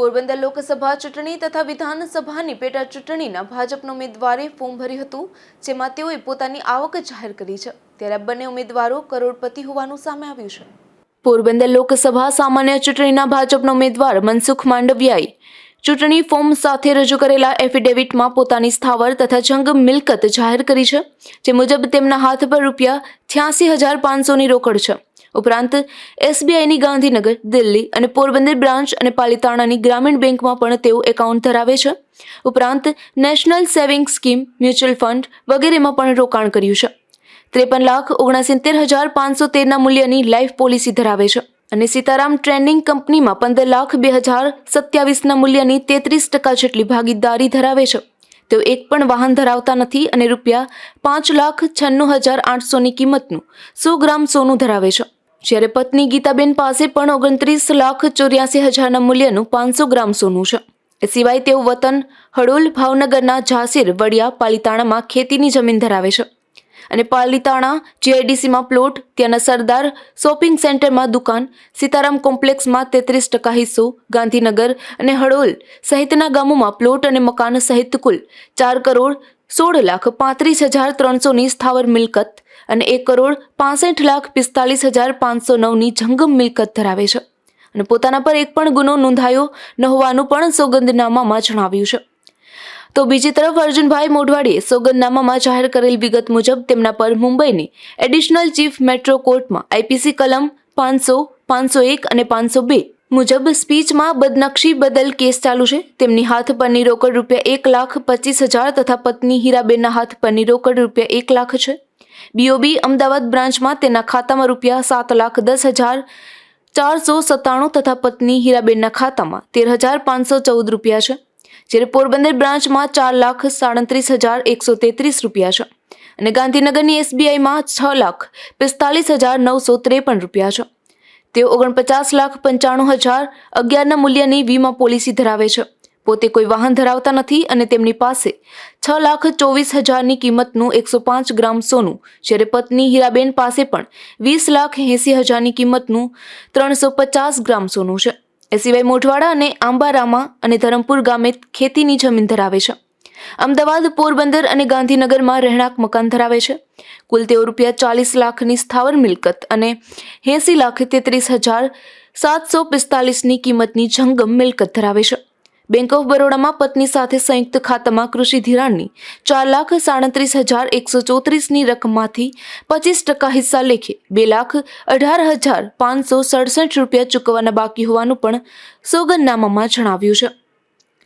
પોરબંદર લોકસભા ચૂંટણી તથા વિધાનસભાની પેટા ચૂંટણીના ભાજપના ઉમેદવારે ફોર્મ ભર્યું હતું, જેમાં તેઓએ પોતાની આવક જાહેર કરી છે. ત્યારે બંને ઉમેદવારો કરોડપતિ હોવાનું સામે આવ્યું છે. પોરબંદર લોકસભા સામાન્ય ચૂંટણીના ભાજપના ઉમેદવાર મનસુખ માંડવિયાએ ચૂંટણી ફોર્મ સાથે રજૂ કરેલા એફિડેવિટમાં પોતાની સ્થાવર તથા જંગ મિલકત જાહેર કરી છે, જે મુજબ તેમના હાથ પર રૂપિયા છ્યાસી હજાર પાંચસોની રોકડ છે. ઉપરાંત એસબીઆઈની ગાંધીનગર, દિલ્હી અને પોરબંદર બ્રાન્ચ અને પાલિતાણાની ગ્રામીણ બેંકમાં પણ તેઓ એકાઉન્ટ ધરાવે છે. ઉપરાંત national saving scheme mutual fund વગેરેમાં પણ રોકાણ કર્યું છે. ત્રેપન લાખ ઓગણસિત્તેર હજાર પાંચસો તેરના મૂલ્યની લાઈફ પોલિસી ધરાવે છે અને સીતારામ ટ્રેન્ડિંગ કંપનીમાં પંદર લાખ બે હજાર સત્યાવીસના મૂલ્યની તેત્રીસ ટકા જેટલી ભાગીદારી ધરાવે છે. તેઓ એક પણ વાહન ધરાવતા નથી અને રૂપિયા પાંચ લાખ છન્નું હજાર આઠસોની કિંમતનું સો ગ્રામ સોનું ધરાવે છે. જ્યારે પત્ની ગીતાબેન પાસે પણ ઓગણત્રીસ લાખ ચોર્યાસી હજારના મૂલ્યનું પાંચસો ગ્રામ સોનું છે. એ સિવાય તેઓ વતન હડોલ ભાવનગરના ઝાસીર વડિયા પાલિતાણામાં ખેતીની જમીન ધરાવે છે. અને પાલિતાણા જીઆઈડીસીમાં પ્લોટ, ત્યાંના સરદાર શોપિંગ સેન્ટરમાં દુકાન, સીતારામ કોમ્પ્લેક્સમાં તેત્રીસ ટકા હિસ્સો, ગાંધીનગર અને હડોલ સહિતના ગામોમાં પ્લોટ અને મકાન સહિત કુલ ચાર કરોડ સોળ લાખ પાંત્રીસ હજાર ત્રણસોની સ્થાવર મિલકત અને એક કરોડ પાસઠ લાખ પિસ્તાલીસ હજાર પાંચસો નવની જંગમ મિલકત ધરાવે છે. અને પોતાના પર એક પણ ગુનો નોંધાયો ન હોવાનું પણ સોગંદનામામાં જણાવ્યું છે. તો બીજી તરફ અર્જુનભાઈ મોઢવાડીએ સોગંદનામામાં જાહેર કરેલ વિગત મુજબ તેમના પર મુંબઈની એડિશનલ ચીફ મેટ્રો કોર્ટમાં આઈપીસી કલમ પાંચસો પાંચસો એક અને પાંચસો બે મુજબ સ્પીચમાં બદનક્ષી બદલ કેસ ચાલુ છે. તેમની હાથ પરની રોકડ રૂપિયા એક લાખ પચીસ હજાર તથા પત્ની હીરાબેનના હાથ પરની રોકડ રૂપિયા એક લાખ છે. બીઓબી અમદાવાદ બ્રાન્ચમાં તેના ખાતામાં રૂપિયા સાત લાખ દસ હજાર ચારસો સત્તાણું તથા પત્ની હીરાબેનના ખાતામાં તેર હજાર પાંચસો ચૌદ રૂપિયા છે. જ્યારે પોરબંદર બ્રાન્ચમાં ચાર લાખ સાડત્રીસ હજાર એકસો તેત્રીસ રૂપિયા છે અને ગાંધીનગરની એસબીઆઈમાં છ લાખ પિસ્તાલીસ હજાર નવસો ત્રેપન રૂપિયા છે. તેઓ ઓગણપચાસ લાખ પંચાણું હજાર અગિયારના મૂલ્યની વીમા પોલિસી ધરાવે છે. પોતે કોઈ વાહન ધરાવતા નથી અને તેમની પાસે છ લાખ ચોવીસ હજારની કિંમતનું એકસો પાંચ ગ્રામ સોનું, જ્યારે પત્ની હીરાબેન પાસે પણ વીસ લાખ એંસી હજારની કિંમતનું ત્રણસો પચાસ ગ્રામ સોનું છે. એ સિવાય મોઢવાડા અને આંબારામાં અને ધરમપુર ગામે ખેતીની જમીન ધરાવે છે. અમદાવાદ, પોરબંદર અને ગાંધીનગરમાં રહેણાંક મકાન ધરાવે છે. કુલ તેઓ રૂપિયા ચાલીસ લાખની સ્થાવર મિલકત અને એંસી લાખ તેત્રીસ હજાર સાતસો પિસ્તાલીસની કિંમતની જંગમ મિલકત ધરાવે છે. બેંક ઓફ બરોડામાં પત્ની સાથે સંયુક્ત ખાતામાં કૃષિ ધિરાણની ચાર લાખ સાડત્રીસ હજાર એકસો ચોત્રીસની રકમમાંથી પચીસ ટકા હિસ્સા લેખે બે લાખ અઢાર હજાર પાંચસો સડસઠ રૂપિયા ચૂકવવાના બાકી હોવાનું પણ સોગંદનામામાં જણાવ્યું છે.